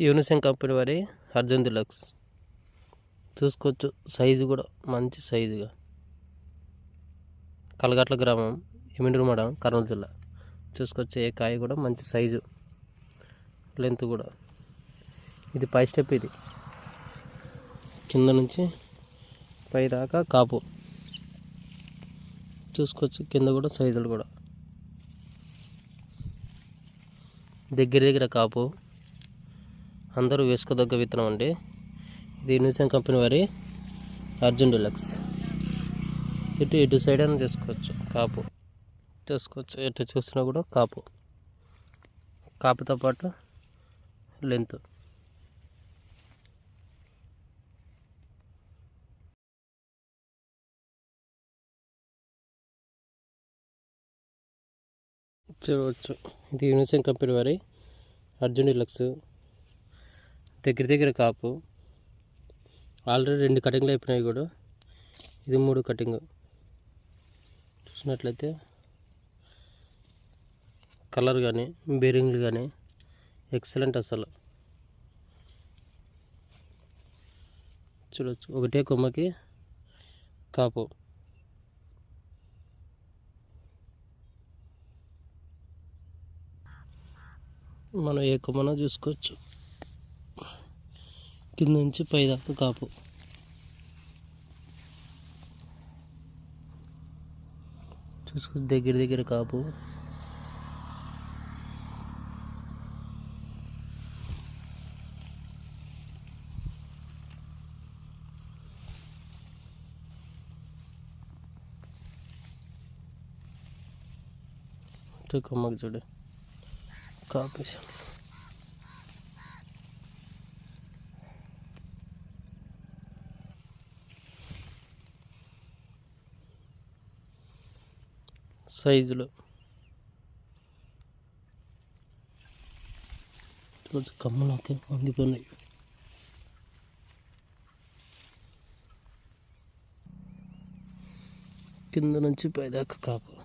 యూనిసెన్ company వారి Arjun deluxe. చూసుకోవచ్చు. Size కూడా మంచి సైజుగా. కలగట్ల గ్రామం ఎమిండూరు మండలం కర్నూలు జిల్లా. చూసుకొచ్చే ఏ కాయ కూడా మంచి సైజు. లెంత్ కూడా. ఇది పై స్టెప్ ఇది. కింద నుంచి పై దాకా కాపు. చూసుకోవచ్చు. కింద కూడా సైజులు కూడా. దగ్గర దగ్గర కాపు. అందరూ వేసుకోదగ్గ విత్తనం అండి. ఇది న్యూసెన్ కంపెనీ వారి అర్జున్ డిలక్స్. ఇటు ఇటు సైడ్ అయినా చేసుకోవచ్చు కాపు. చేసుకోవచ్చు ఎటు చూసినా కూడా కాపు. కాపుతో పాటు లెంత్. చూడవచ్చు ఇది యూనిసెన్ కంపెనీ వారి అర్జున్ డిలక్స్. దగ్గర దగ్గర కాపు. ఆల్రెడీ రెండు కటింగ్లు అయిపోయినాయి కూడా. ఇది మూడు కటింగ్. చూసినట్లయితే కలర్ కానీ బేరింగ్లు కానీ ఎక్సలెంట్ అసలు. చూడవచ్చు ఒకటే కొమ్మకి కాపు. మనం ఏ కొమ్మనో చూసుకోవచ్చు. కింద నుంచి పైదాకా కాపు. చూసుకో దగ్గర దగ్గర కాపు. కొమ్మకు చూడు. కాపేసాం సైజులో. చూడచ్చు కమ్మలోకి వంగిపోయినాయి. కింద నుంచి పైదాకా కాపు.